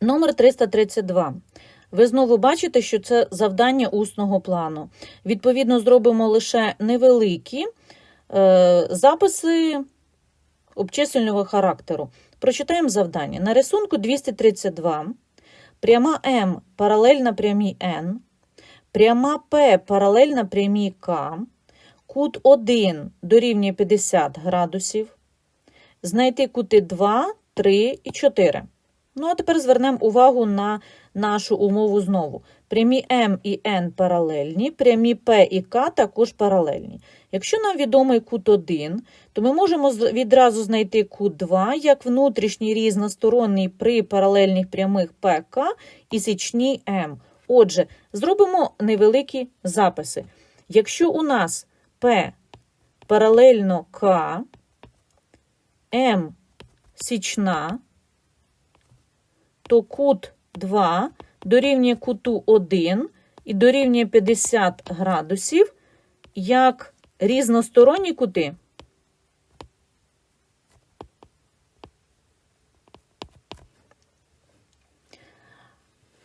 Номер 332. Ви знову бачите, що це завдання усного плану. Відповідно, зробимо лише невеликі е, записи обчислювального характеру. Прочитаємо завдання. На рисунку 232 пряма М паралельна прямій N, пряма П паралельна прямій К, кут 1 дорівнює 50 градусів, знайти кути 2, 3 і 4. Ну, а тепер звернемо увагу на нашу умову знову. Прямі М і N паралельні, прямі P і K також паралельні. Якщо нам відомий кут 1, то ми можемо відразу знайти кут 2 як внутрішній різносторонній при паралельних прямих ПК і січній М. Отже, зробимо невеликі записи. Якщо у нас P паралельно К, М січна, то кут 2 дорівнює куту 1 і дорівнює 50 градусів як різносторонні кути.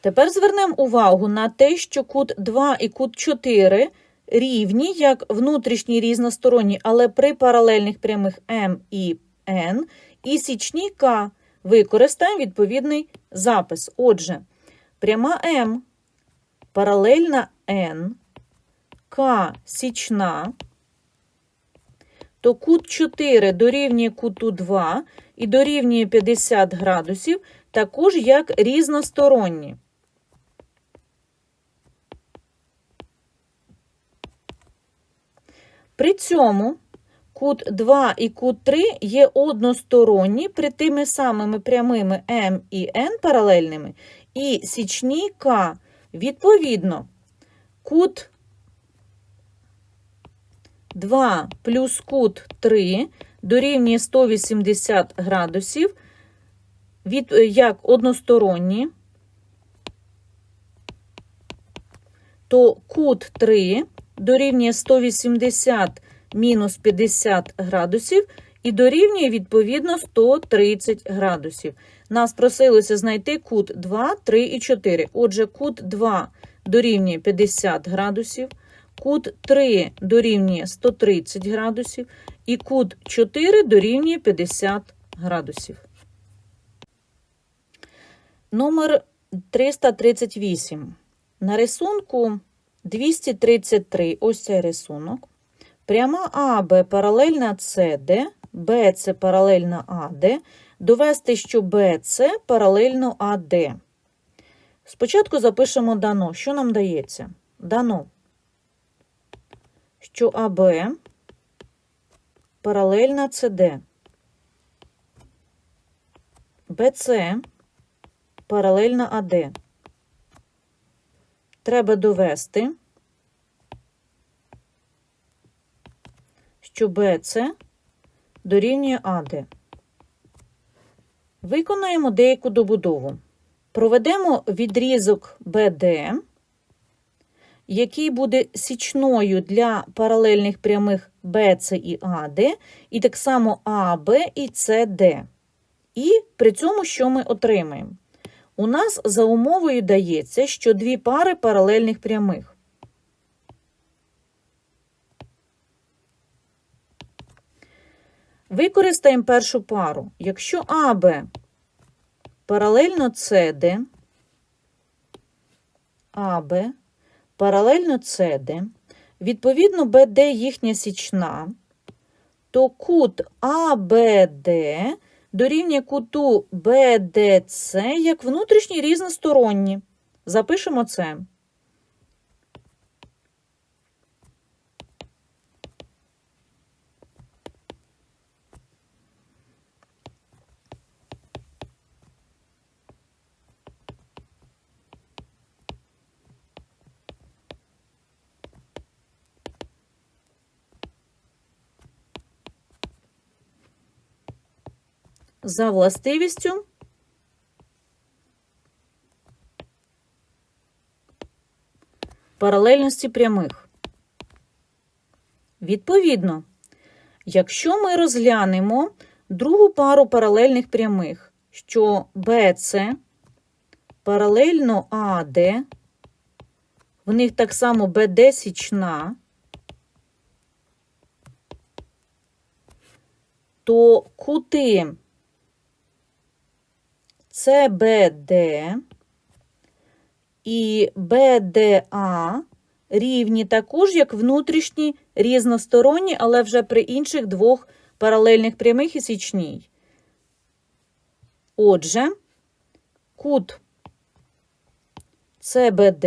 Тепер звернемо увагу на те, що кут 2 і кут 4 рівні як внутрішні різносторонні, але при паралельних прямих М і N і січні К використаємо відповідний запис. Отже, пряма М паралельна N, К січна, то кут 4 дорівнює куту 2 і дорівнює 50 градусів, також як різносторонні. При цьому кут 2 і кут 3 є односторонні при тими самими прямими М і N паралельними і січні К. Відповідно, кут 2 плюс кут 3 дорівнює 180 градусів від, як односторонні, то кут 3 дорівнює 180 мінус 50 градусів і дорівнює відповідно 130 градусів. Нас просилося знайти кут 2, 3 і 4. Отже, кут 2 дорівнює 50 градусів, кут 3 дорівнює 130 градусів і кут 4 дорівнює 50 градусів. Номер 338. На рисунку 233, ось цей рисунок. Пряма АБ паралельна СД, БЦ паралельна АД, довести, що БЦ паралельно АД. Спочатку запишемо дано. Що нам дається? Дано, що АБ паралельна СД. БЦ паралельна АД. Треба довести, що БЦ дорівнює АД. Виконаємо деяку добудову. Проведемо відрізок БД, який буде січною для паралельних прямих БЦ і АД, і так само АБ і СД. І при цьому що ми отримаємо? У нас за умовою дається, що дві пари паралельних прямих. Використаємо першу пару. Якщо АБ паралельно СД, АБ паралельно СД, відповідно БД їхня січна, то кут АБД дорівнює куту БДЦ як внутрішні різносторонні. Запишемо це. За властивістю паралельності прямих. Відповідно, якщо ми розглянемо другу пару паралельних прямих, що BC паралельно АД, в них так само БД січна, то кути ЦБД і БДА рівні також, як внутрішні різносторонні, але вже при інших двох паралельних прямих і січній. Отже, кут ЦБД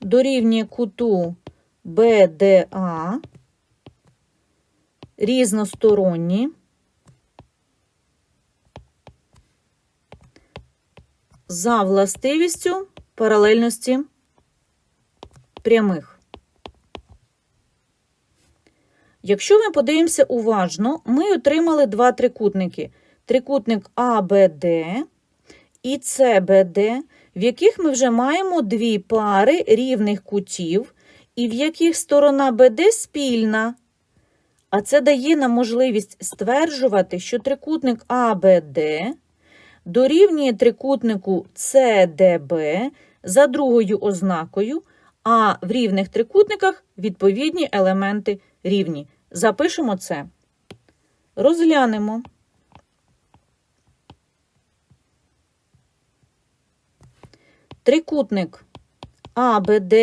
дорівнює куту БДА різносторонні за властивістю паралельності прямих. Якщо ми подивимося уважно, ми отримали два трикутники. Трикутник АБД і СБД, в яких ми вже маємо дві пари рівних кутів, і в яких сторона БД спільна. А це дає нам можливість стверджувати, що трикутник АБД дорівнює трикутнику СДБ за другою ознакою, а в рівних трикутниках відповідні елементи рівні. Запишемо це. Розглянемо. Трикутник АБД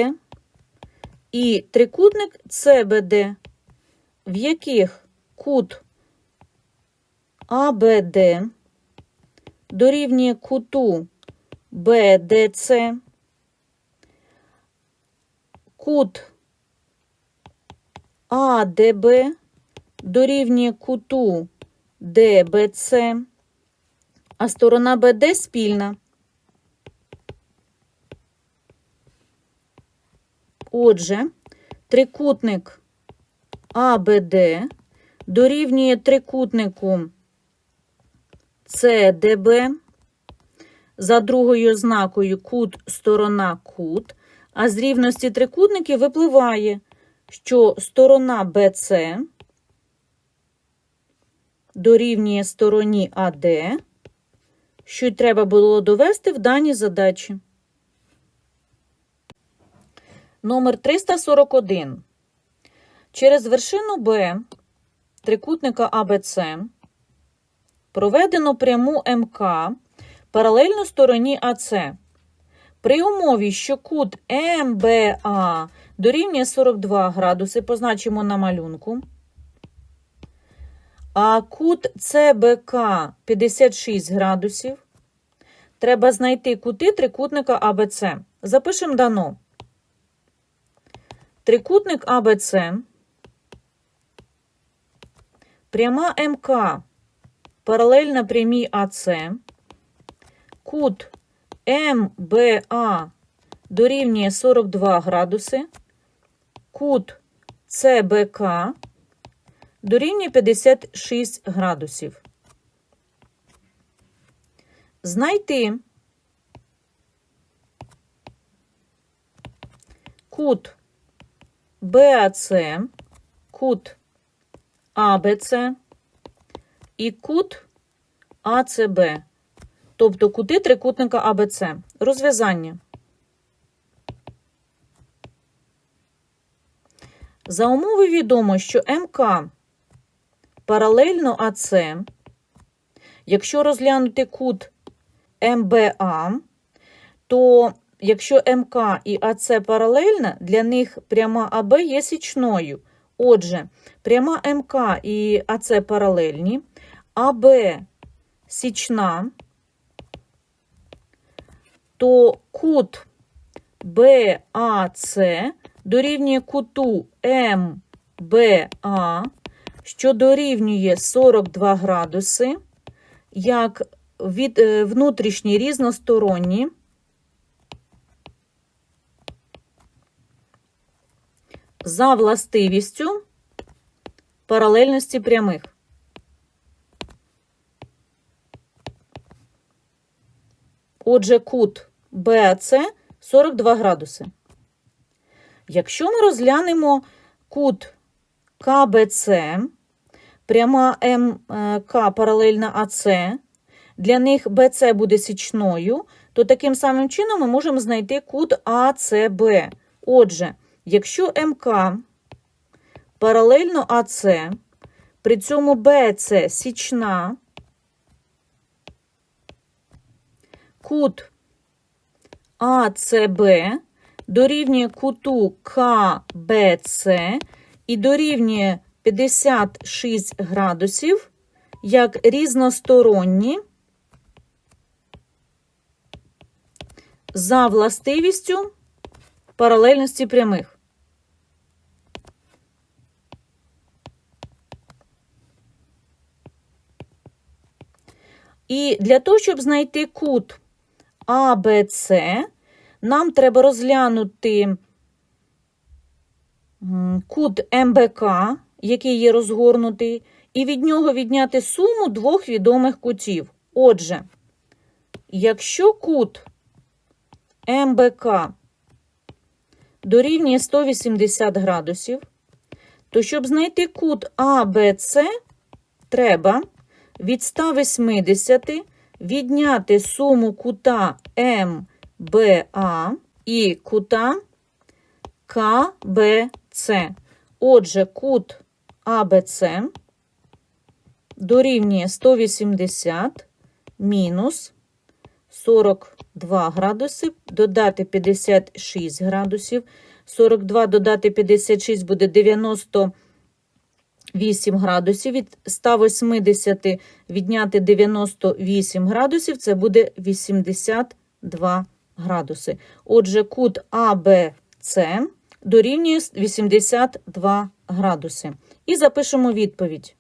і трикутник СБД, в яких кут АБД дорівнює куту БДЦ, кут АДБ дорівнює куту ДБЦ, а сторона БД спільна. Отже, трикутник АБД дорівнює трикутнику СДБ за другою ознакою кут сторона кут, а з рівності трикутників випливає, що сторона БЦ дорівнює стороні АД, що й треба було довести в даній задачі. Номер 341. Через вершину Б трикутника АБЦ проведено пряму МК паралельно стороні АЦ. При умові, що кут МБА дорівнює 42 градуси, позначимо на малюнку, а кут ЦБК 56 градусів, треба знайти кути трикутника АБЦ. Запишемо дано. Трикутник АБЦ, пряма МК паралельна прямій АЦ, кут МБА дорівнює 42 градуси, кут ЦБК дорівнює 56 градусів. Знайти кут БАЦ, кут АБЦ і кут АЦБ, тобто кути трикутника АБЦ. Розв'язання. За умови відомо, що МК паралельно АЦ, якщо розглянути кут МБА, то якщо МК і АЦ паралельна, для них пряма АБ є січною. Отже, пряма МК і АЦ паралельні, АБ січна, то кут БАЦ дорівнює куту МБА, що дорівнює 42 градуси, як від е, внутрішні різносторонні. За властивістю паралельності прямих. Отже, кут БАЦ 42 градуси. Якщо ми розглянемо кут КБЦ, пряма МК паралельна АЦ, для них BC буде січною, то таким самим чином ми можемо знайти кут АЦБ. Отже, якщо МК паралельно АЦ, при цьому BC січна, кут АЦБ дорівнює куту КБЦ і дорівнює 56 градусів як різносторонні за властивістю паралельності прямих. І для того, щоб знайти кут АБЦ, нам треба розглянути кут МБК, який є розгорнутий, і від нього відняти суму двох відомих кутів. Отже, якщо кут МБК дорівнює 180 градусів, то щоб знайти кут АБЦ, треба від 180 відняти суму кута МБА і кута КБЦ. Отже, кут АБЦ дорівнює 180 мінус 42 градуси, додати 56 градусів. 42 додати 56 буде 98 градусів. Від 180 відняти 98 градусів, це буде 82 градуси. Отже, кут АБЦ дорівнює 82 градуси. І запишемо відповідь.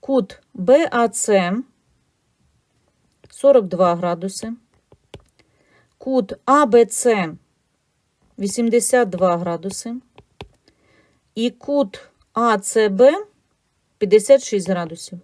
Кут БАЦ 42 градуси. Кут АБЦ 82 градуси. І кут АЦБ 56 градусів.